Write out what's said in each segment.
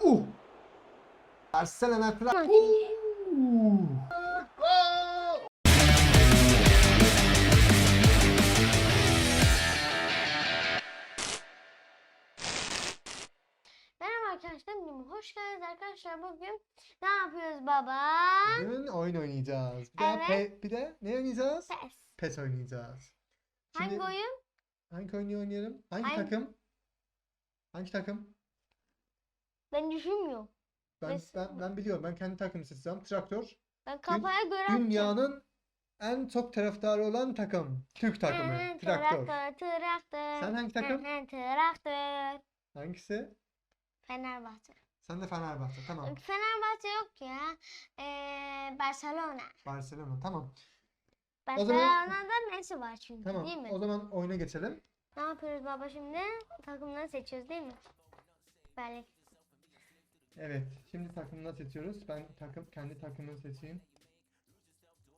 Uh. Barcelona tra- Uh. Merhaba arkadaşlar, benim hoş geldiniz arkadaşlar. Bugün ne yapıyoruz baba? Bugün oyun oynayacağız. Bir de, Evet. pe- bir de ne oynayacağız? Pes. PES oynayacağız. Hangi Şimdi oyun? hangi oyunu oynayalım? Hangi Hangi- takım? Hangi takım? Ben düşünmüyorum. Ben, ben, ben biliyorum. Ben kendi takımı seçeceğim. Traktör. Ben kafaya göre. Dünyanın en çok taraftarı olan takım. Türk takımı. Hı, Traktör. Traktör, traktör. Sen hangi takım? Hı hı, Traktör. Hangisi? Fenerbahçe. Sen de Fenerbahçe. Tamam. Fenerbahçe yok ya. Ee, Barcelona. Barcelona. Tamam. O zaman- Barcelona'da Messi var çünkü Tamam. değil mi? O zaman oyuna geçelim. Ne yapıyoruz baba şimdi? Takımları seçiyoruz değil mi? Böyle. Evet. Şimdi takımını seçiyoruz. Ben takım kendi takımımı seçeyim.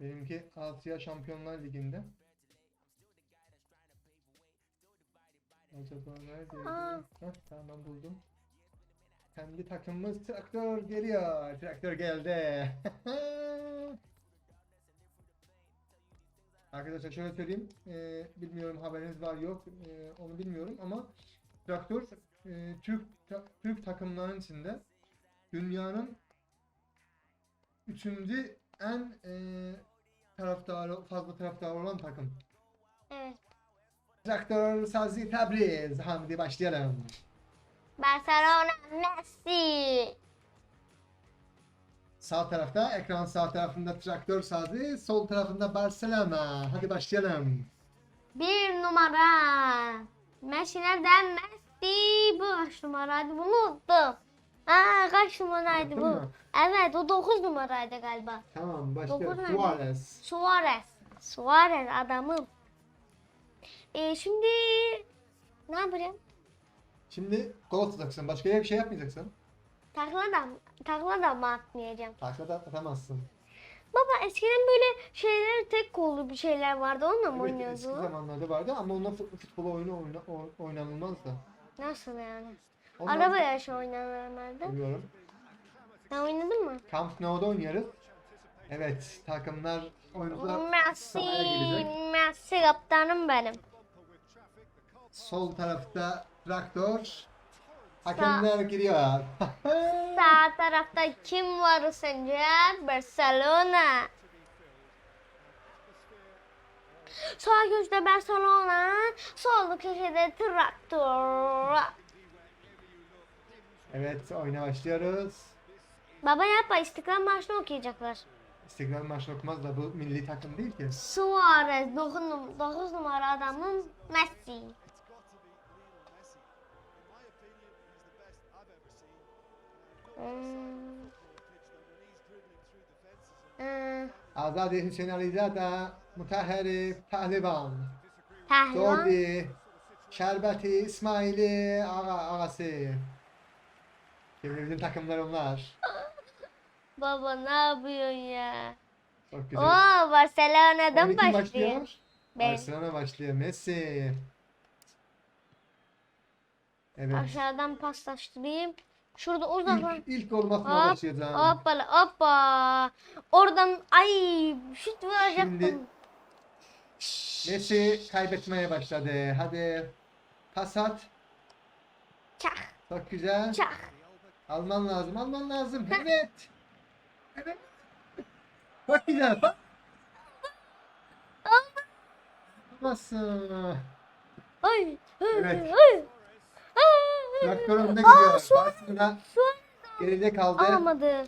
Benimki Asya Şampiyonlar Ligi'nde. Acaba neredeydi? Hah, tamam buldum. Kendi takımımız traktör geliyor. Traktör geldi. Arkadaşlar şöyle söyleyeyim. Ee, bilmiyorum haberiniz var yok. Ee, onu bilmiyorum ama traktör e, Türk ta- Türk takımlarının içinde dünyanın üçüncü en e, taraftarı fazla taraftarı olan takım. Evet. Traktör Sazi Tebriz. Hamdi başlayalım. Barcelona Messi. Sağ tarafta, ekran sağ tarafında Traktör Sazi, sol tarafında Barcelona. Hadi başlayalım. Bir numara. Messi nereden? Messi. Bu kaç numaraydı? Bunu unuttum. Aa kaç numaraydı Unuttun bu? Evet o 9 numaraydı galiba. Tamam, Dokuz başlıyoruz. nerede? Suarez. Suarez. Suarez adamım. Ee, şimdi ne yapacağım? Şimdi gol atacaksın. Başka bir şey yapmayacaksın. Takla da, takla da mı atmayacağım? Takla da atamazsın. Baba eskiden böyle şeyler tek kollu bir şeyler vardı onunla mı Evet, eski oynuyordu? zamanlarda vardı ama onunla fut- futbol oyunu oyna, oynanılmazdı. Nasıl yani? Ondan- Araba yarışı oynanır herhalde. Bilmiyorum. Sen oynadın mı? Camp Nou'da oynarız. Evet, takımlar oyuncular Messi, sahaya. Messi kaptanım benim. Sol tarafta traktör. Hakemler giriyor. Sağ tarafta kim var sence? Barcelona. Sağ köşede Barcelona, sol köşede traktör. Evet, oyuna başlıyoruz. Baba yapma İstiklal Marşı'nı okuyacaklar. İstiklal Marşı okumaz da bu milli takım değil ki. Suarez 9, num 9 numara adamın Messi. Hmm. Hmm. Azadi Hüseyin Alizada, Mutahheri Pehlivan, Pehlivan. Jordi, Şerbeti İsmaili Ağa, Ağası. Bizim takımlar onlar. Baba ne yapıyorsun ya? Çok Oo güzel. Barcelona'dan Oyun kim başlıyor. Ben. Barcelona başlıyor. Messi. Evet. Aşağıdan paslaştırayım. Şurada uzaklan. İlk, ilk olmasına Hop, başlayacağım. Hoppala hoppa. Oradan ay şut vuracaktım. Şimdi- Messi kaybetmeye başladı. Hadi. Pas at. Çak Çok güzel. çak. Alman lazım. Alman lazım. Evet. Evet. Çok güzel. Nasıl? Ay. ay, Evet. Ay. Traktör Aa, gidiyor. Suarez. Barcelona Suarez geride kaldı. alamadı.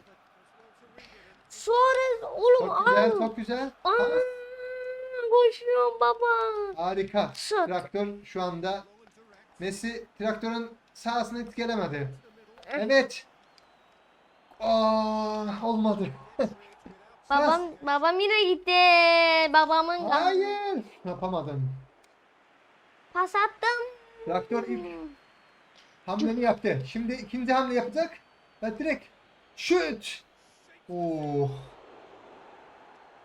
Suarez oğlum Çok güzel. al. Çok güzel. Aa, koşuyorum baba. Harika. Şut. Traktör şu anda Messi traktörün sahasını etkilemedi. Evet. Aa, olmadı. Babam babam yine gitti. Babamın Hayır. Yapamadım. pas attım. Traktör ilk hamleni yaptı. Şimdi ikinci hamle yapacak. Ve direkt şut. Oh.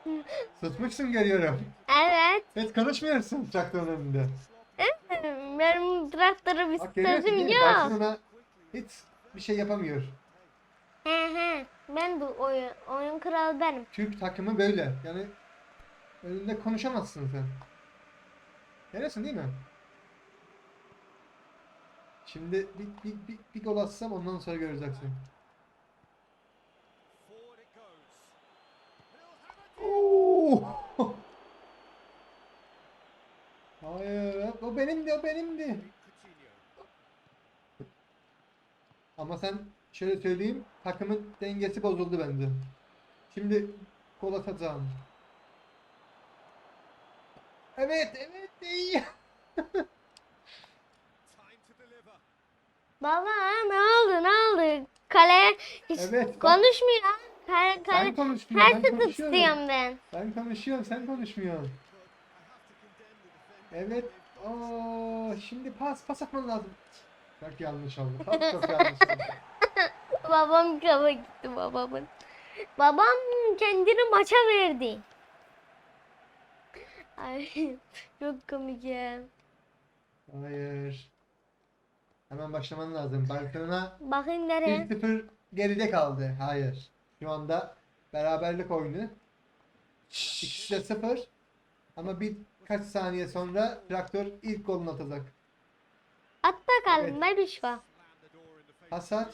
Sıtmışsın görüyorum. Evet. Hiç konuşmuyorsun traktörün önünde. Benim traktörü Bak görüyorsun bisikletim değil mi? yok. Barcelona hiç bir şey yapamıyor. He he. Ben bu oyun oyun kralı benim. Türk takımı böyle. Yani önünde konuşamazsın sen. Görüyorsun değil mi? Şimdi bir, bir, bir, bir gol atsam ondan sonra göreceksin. Hayır, o benimdi, o benimdi. Ama sen şöyle söyleyeyim, takımın dengesi bozuldu bence. Şimdi gol atacağım. Evet, evet, iyi. Baba ne oldu ne oldu? Kale hiç Evet, bak. konuşmuyor. Kale, kale. Sen konuşmuyorsun, Her ben türlü konuşuyorum. tutuyorum ben. Ben konuşuyorum, sen konuşmuyorsun. Evet. Oo, şimdi pas, pas atman lazım. Çok yanlış oldu. Çok, çok yanlış oldu. Babam kafa gitti babamın. Babam kendini maça verdi. Ay çok komik ya. Hayır. Hemen başlaman lazım. Barcelona Bakın nereye? 1-0 geride kaldı. Hayır. Şu anda beraberlik oyunu. İkisi de 0. Ama birkaç saniye sonra traktör ilk golünü atacak. At bakalım Evet. Bebişko. Hasat.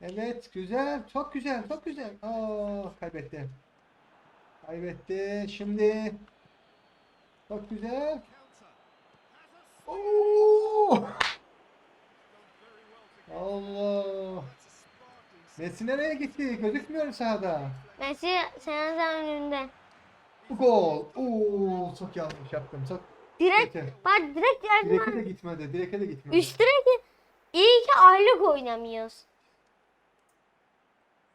Evet, güzel. Çok güzel, çok güzel. Aa, kaybetti. Kaybetti. Şimdi çok güzel. Oo! Allah. Messi nereye gitti? Gözükmüyor sahada. Messi senin önünde. Gol. Oo, çok yanlış yaptım. Çok Direkt kötü. bak direkt. Direk'e de gitmedi. Direk'e de gitmedi. Üst direkt iyi ki aylık oynamıyoruz.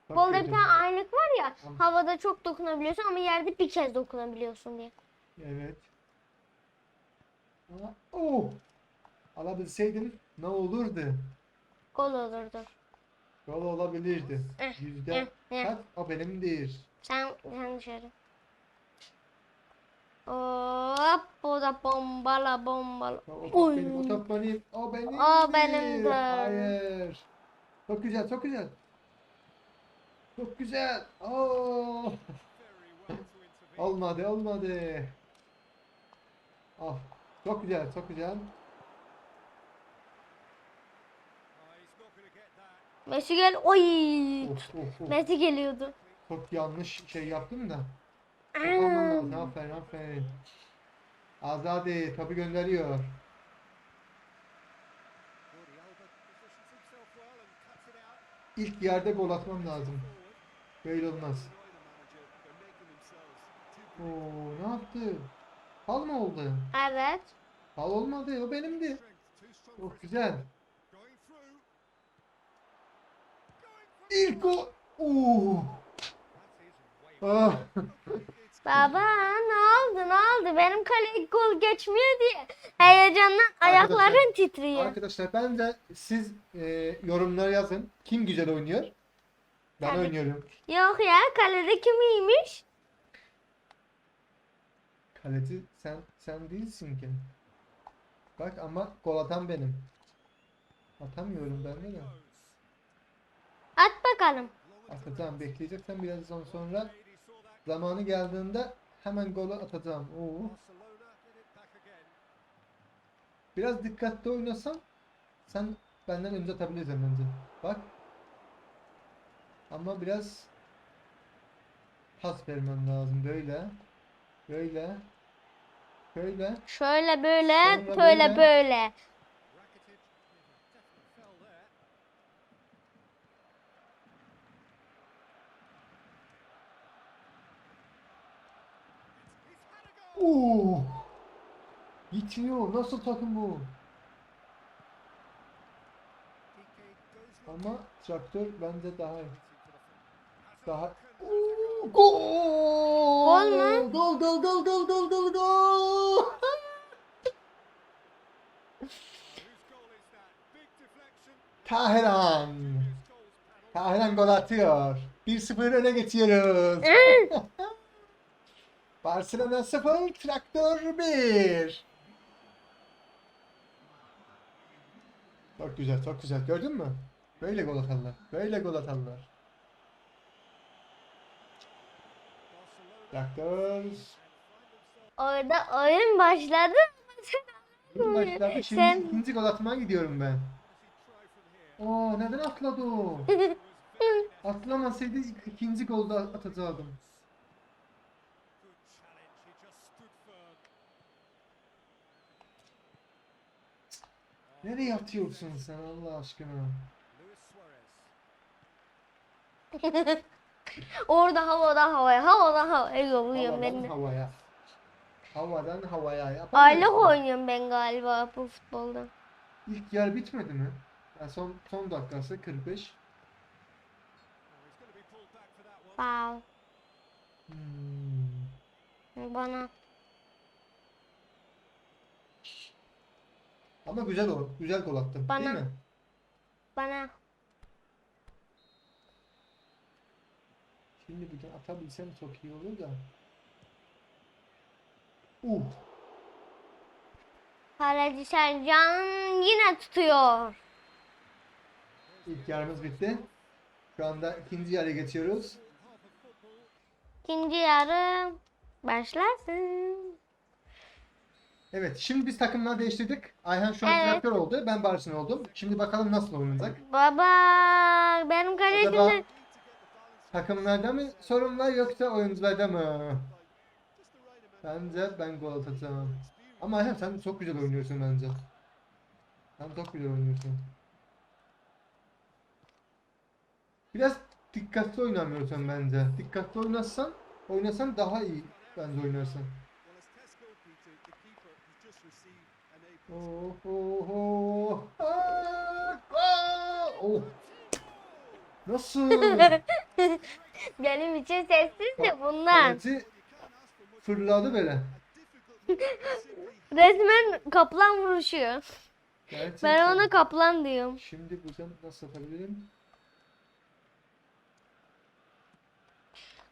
Çok Golda bir tane aylık var ya Tamam. havada çok dokunabiliyorsun ama yerde bir kez dokunabiliyorsun diye. Evet. Ama, oh! Alabilseydim ne olurdu? Gol olurdu. Gol olabilirdi. Eh, Yüzde eh, eh. kaç? O benimdir. Sen, sen dışarı. Hop o da bombala bombala. O, top Oy. benim, o top benim, o benim. O benimdir. Hayır. Çok güzel, çok güzel. Çok güzel. Oo. olmadı, olmadı. Ah, çok güzel, çok güzel. Messi gel. Oy. Of, of, of. Messi geliyordu. Çok yanlış şey yaptım da. Almam lazım. Aferin, aferin. Azadi topu gönderiyor. İlk yerde gol atmam lazım. Böyle olmaz. Oo, ne yaptı? Fal mı oldu? Evet. Fal olmadı. O benimdi. Çok güzel. İlk gol. Oo. Ah. Baba ne oldu ne oldu? Benim kale gol geçmiyor diye heyecandan ayakların titriyor. Arkadaşlar bence siz e, yorumlara yazın. Kim güzel oynuyor? Ben Tabii. oynuyorum. Yok ya kalede kim iyiymiş? Kaleci sen sen değilsin ki. Bak ama gol atan benim. Atamıyorum ben de. At bakalım. Atacağım. Bekleyeceksen birazdan sonra zamanı geldiğinde hemen golü atacağım. Oo. Biraz dikkatli oynasan sen benden önce atabilirsin bence. Bak. Ama biraz pas vermem lazım böyle. Böyle. Böyle. Şöyle böyle, Sonra böyle böyle. Oo. Gitmiyor. Nasıl takım bu? Ama traktör bence daha daha Oo, gol! Gol mü? Gol gol gol gol gol gol gol! Tahran. Tahran gol atıyor. 1-0 öne geçiyoruz. Barcelona 0, Traktör 1. Çok güzel, çok güzel. Gördün mü? Böyle gol atarlar. Böyle gol atarlar. Traktör. Orada oyun başladı. Bu başlarda şimdi Sen- ikinci gol atmaya gidiyorum ben. Oo neden atladı o? Atlamasaydı ikinci golda atacaktım. Nereye atıyorsun sen Allah aşkına? Orada havada havaya, havada havaya yolluyorum Havadan ben de. havaya. Havadan havaya. Aylık Yapamıyorsun. oynuyorum ben galiba bu futbolda. İlk yer bitmedi mi? Ya son son dakikası 45. Wow. Hmm. Bana. Ama güzel o. Güzel gol attın. Bana. Değil mi? Bana. Şimdi bir de atabilsem çok iyi olur da. Uh. Kaleci Sercan yine tutuyor. İlk yarımız bitti. Şu anda ikinci yarıya geçiyoruz. İkinci yarı başlasın. Evet, şimdi biz takımlar değiştirdik. Ayhan şu an Evet. traktör oldu. Ben Barış'ın oldum. Şimdi bakalım nasıl oynanacak. Baba benim Acaba kalecim takımlarda mı sorun var yoksa oyuncularda mı? Bence ben gol atacağım. Ama Ayhan sen çok güzel oynuyorsun bence. Sen çok güzel oynuyorsun. Biraz dikkatli oynamıyorsun bence. Dikkatli oynarsan, oynasan daha iyi bence oynarsın. Oh oh oh. Aa, aa, oh. Nasıl? benim için sessiz de bundan. Kaleci fırladı böyle. Resmen kaplan vuruşuyor. Gerçekten. Ben ona kaplan diyorum. Şimdi buradan nasıl yapabilirim?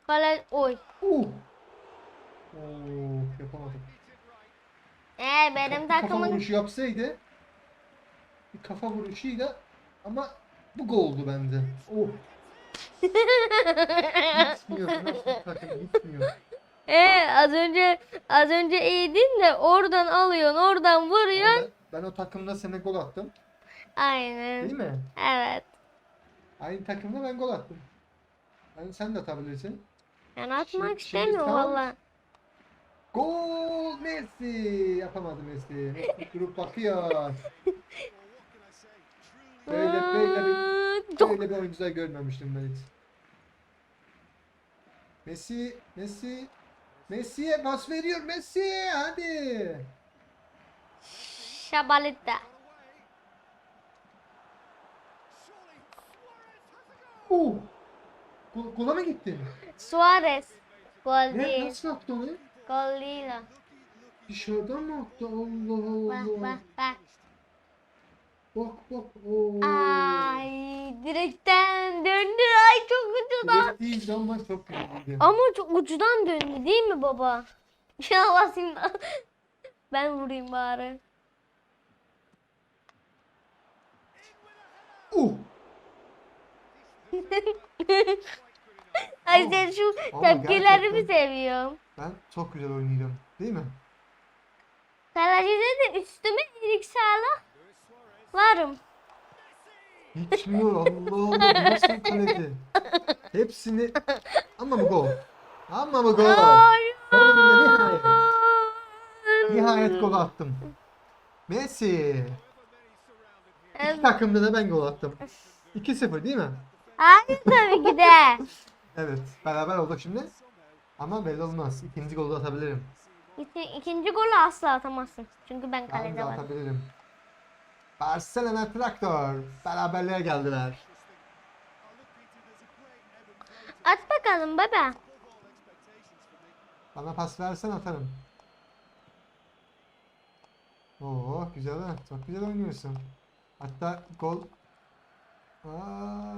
Kale oy. Uh. Oo, yapamadım. Ee benim kafa takımın vuruşu yapsaydı bir kafa vuruşuyla ama bu goldu bence. Oh. Gitmiyor. Nasıl takım gitmiyor. ee az önce az önce iyiydin de oradan alıyorsun, oradan vuruyorsun. Ben, ben o takımda sana gol attım. Değil Aynen. mi? Evet. Aynı takımda ben gol attım. Yani sen de atabilirsin. Ben atmak Şimdi- istemiyorum şimdi tam- valla. Gol Messi. Yapamadı Messi. Messi grup bakıyor. Böyle böyle bir böyle bir oyuncular görmemiştim ben hiç. Messi, Messi, Messi'ye pas veriyor Messi hadi. şabalita. Uh. Gola mı gitti? Suarez. Gol Ne, değil. nasıl attı onu? Gol değil o. Dışarıdan mı attı? Allah Bak Allah. bak bak. Bak bak. Oo. Ay direkten döndü. Ay çok ucudan. Direkt değildi ama çok güzeldi. Ama çok ucudan döndü değil mi baba? Ya Allah seni. Ben vurayım bari. Uh. Ay sen şu tepkilerimi seviyorum. Ben çok güzel oynuyorum. Değil mi? Kalecide de üstüme iyilik sağla. Varım. Geçmiyor Allah Allah nasıl kaleci? Hepsini ama bu gol. Ama bu gol. Sonunda nihayet. Nihayet gol attım. Messi. İki takımda da ben gol attım. 2-0 değil mi? Hayır tabii ki de. Evet. Beraber olduk şimdi. Ama belli olmaz. İkinci golü atabilirim. İki, ikinci golü asla atamazsın. Çünkü ben Ben de kalede varım. atabilirim. Barcelona Traktör. Beraberliğe geldiler. At bakalım baba. Bana pas versen atarım. Oo güzel ha. Çok güzel oynuyorsun. Hatta gol. Aa.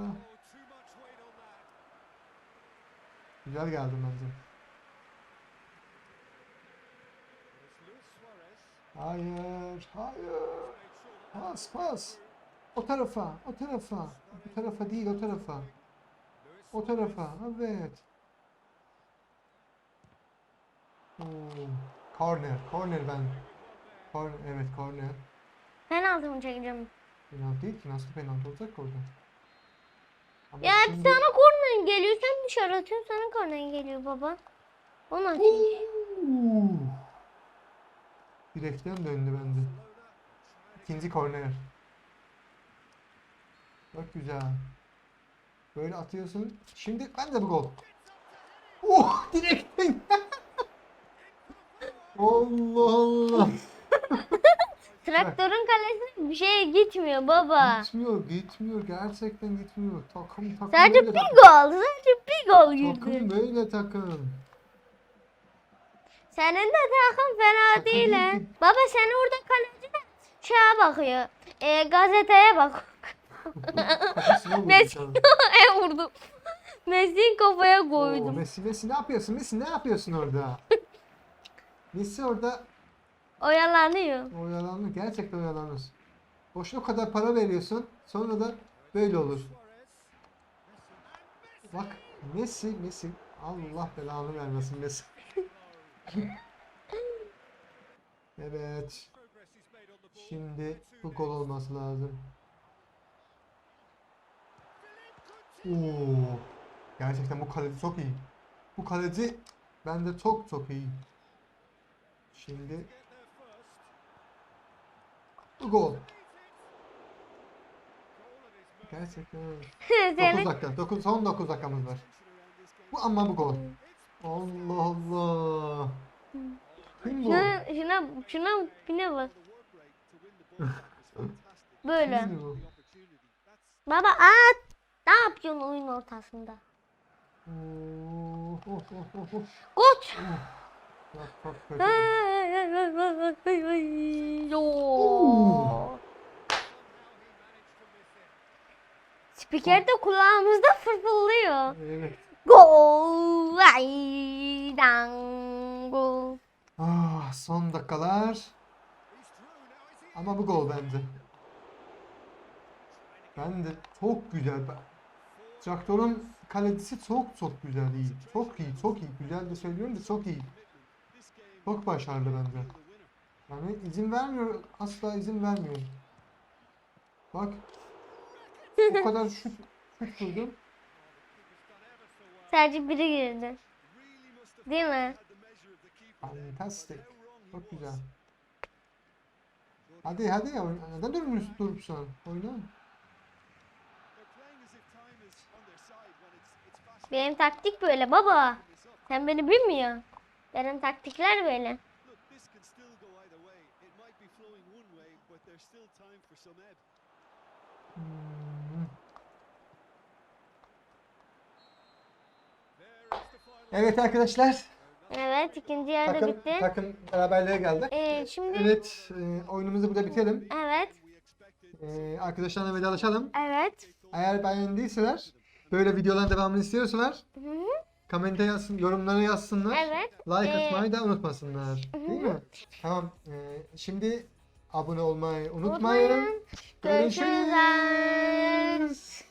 Güzel geldim bence. Hayır, hayır. Pas, pas. O tarafa, o tarafa. Bu tarafa değil, o tarafa. O tarafa, evet. Oo, corner, corner ben. Corner, evet corner. Penaltı mı çekeceğim? Penaltı değil ki, nasıl penaltı olacak orada? Ama Ya şimdi- sana korner geliyor. Sen dışarı atıyorsun sana korner geliyor baba. O nasıl. Direkten döndü bende. İkinci korner. Çok güzel. Böyle atıyorsun. Şimdi ben de bu gol. Oh direkten. Allah Allah. Traktörün kalesine bir şey gitmiyor baba. Gitmiyor, gitmiyor. Gerçekten gitmiyor. Takım takım Sadece bir takım. gol. Sadece bir gol Takım girdi. böyle takım. Senin de takım fena değil değil. Baba sen orada kaleci de şeye bakıyor. E, gazeteye bak. Vurdu Messi e vurdum. Messi'nin kafaya Oo, koydum. Messi, Messi ne yapıyorsun? Messi ne yapıyorsun orada? Messi orada Oyalanıyor. oyalanır. Gerçekten oyalanır. Boşuna o kadar para veriyorsun. Sonra da böyle olur. Bak Messi, Messi. Allah belanı vermesin Messi. Evet. Şimdi bu gol olması lazım. Oo. Gerçekten bu kaleci çok iyi. Bu kaleci bende çok çok iyi. Şimdi bu gol. Gerçekten öyle. 9 Senin dakika. Dokuz, son 9 dakikamız var. Bu ama bu gol. Allah Allah. Kim bu? şuna şuna şuna şuna bak. Böyle. Bu? Baba at. Ne yapıyorsun oyun ortasında? Oh, oh, oh, oh, oh. Koç. Bak, bak, kötü. Yo. Spiker de kulağımızda fırfırlıyor. Evet. Gol. Ay, dango. Ah, son dakikalar. Ama bu gol bence. Ben de çok güzel. Traktörün kalecisi çok çok güzel iyi. Çok iyi, çok iyi. Güzel de söylüyorum da çok iyi. Çok başarılı bence. Yani izin vermiyor, asla izin vermiyor. Bak. O kadar şut, şut vurdum. Sadece biri girdi. Değil mi? Fantastic. Çok güzel. Hadi hadi ya. Neden durmuyorsun durupsun? Oyna. Benim taktik böyle baba. Sen beni bilmiyorsun. Benim taktikler böyle. Look, Evet arkadaşlar. Evet ikinci yarıda takım, bitti. Takım beraberliğe geldi. Ee, şimdi... Evet e, oyunumuzu burada bitirelim. Evet. Ee, arkadaşlarla vedalaşalım. Evet. Eğer beğendiyseler böyle videoların devamını istiyorsalar Hı -hı. komente yazsın, yorumlara yazsınlar. Evet. Like ee... atmayı da unutmasınlar. Hı -hı. Değil mi? Tamam. Ee, şimdi abone olmayı unutmayın. unutmayın. Görüşürüz. Görüşürüz.